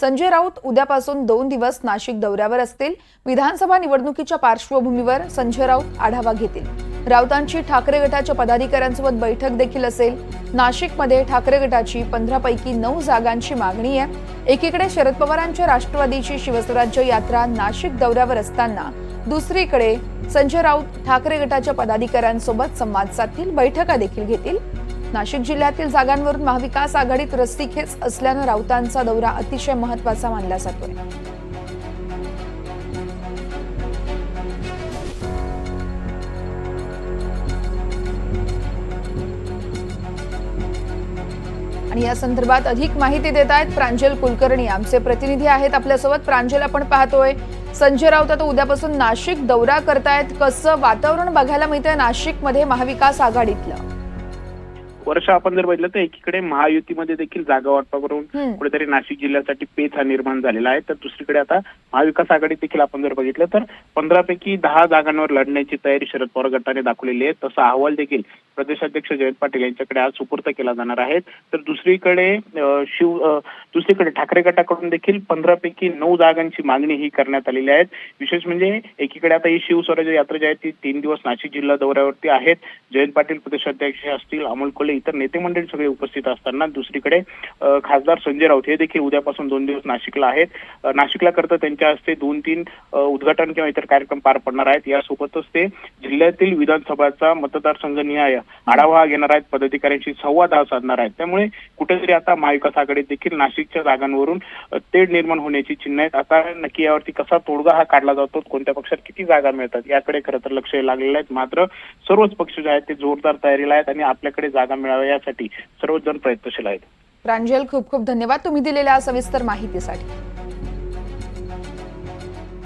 संजय राऊत उद्यापासून दोन दिवस नाशिक दौऱ्यावर असतील. विधानसभा निवडणुकीच्या पार्श्वभूमीवर संजय राऊत आढावा घेतील. राऊतांची ठाकरे गटाच्या पदाधिकाऱ्यांसोबत बैठक देखील असेल. नाशिकमध्ये ठाकरे गटाची पंधरापैकी नऊ जागांची मागणी आहे. एकीकडे शरद पवारांच्या राष्ट्रवादीची शिवस्वराज्य यात्रा नाशिक दौऱ्यावर असताना दुसरीकडे संजय राऊत ठाकरे गटाच्या पदाधिकाऱ्यांसोबत संवाद साधतील बैठका देखील घेतील. नाशिक जिल्ह्यातील जागांवरून महाविकास आघाडीत रस्तीखेच असल्यानं राऊतांचा दौरा अतिशय महत्त्वाचा मानला जातोय. आणि या संदर्भात अधिक माहिती देत आहेत प्रांजल कुलकर्णी. आमचे प्रतिनिधी आहेत आपल्यासोबत. प्रांजल आपण पाहतोय संजय राऊत आता उद्यापासून नाशिक दौरा करतायत. कसं वातावरण बघायला मिळतंय नाशिकमध्ये महाविकास आघाडीतलं? वर्ष आपण जर बघितलं तर एकीकडे महायुतीमध्ये देखील जागा वाटपावरून. कुठेतरी नाशिक जिल्ह्यासाठी पेच हा निर्माण झालेला आहे तर दुसरीकडे आता महाविकास आघाडी देखील आपण जर बघितलं तर पंधरा पैकी दहा जागांवर लढण्याची तयारी शरद पवार गटाने दाखवलेली आहे. तसा अहवाल देखील प्रदेशाध्यक्ष जयंत पाटील यांच्याकडे आज सुपूर्द केला जाणार आहे. तर दुसरीकडे शिव दुसरीकडे ठाकरे गटाकडून देखील पंधरा पैकी नऊ जागांची मागणी ही करण्यात आलेली आहे. विशेष म्हणजे एकीकडे आता ही शिवस्वराज्य यात्रा जी आहे ती तीन दिवस नाशिक जिल्हा दौऱ्यावरती आहेत. जयंत पाटील प्रदेशाध्यक्ष असतील अमोल कोले इतर नेते मंडळी सगळे उपस्थित असताना दुसरीकडे खासदार संजय राऊत हे देखील उद्यापासून दोन दिवस नाशिकला आहेत. नाशिकला करता त्यांच्या हस्ते दोन तीन उद्घाटन किंवा इतर कार्यक्रम पार पडणार आहेत. यासोबतच ते जिल्ह्यातील विधानसभाचा मतदारसंघ निहाय आढावा घेणार आहेत. पदाधिकाऱ्यांशी संवाद हा साधणार आहेत. त्यामुळे कुठेतरी आता महाविकास आघाडीत देखील नाशिकच्या जागांवरून तेढ निर्माण होण्याची चिन्ह आहेत. आता नक्की यावरती कसा तोडगा हा काढला जातो कोणत्या पक्षात किती जागा मिळतात याकडे खरं तर लक्ष लागलेलं आहे मात्र सर्वच पक्ष जे आहेत ते जोरदार तयारीला आहेत आणि आपल्याकडे जागा मिळाव्या यासाठी सर्वजण प्रयत्नशील आहेत. प्रांजल खूप खूप धन्यवाद. तुम्ही दिलेल्या सविस्तर माहितीसाठी.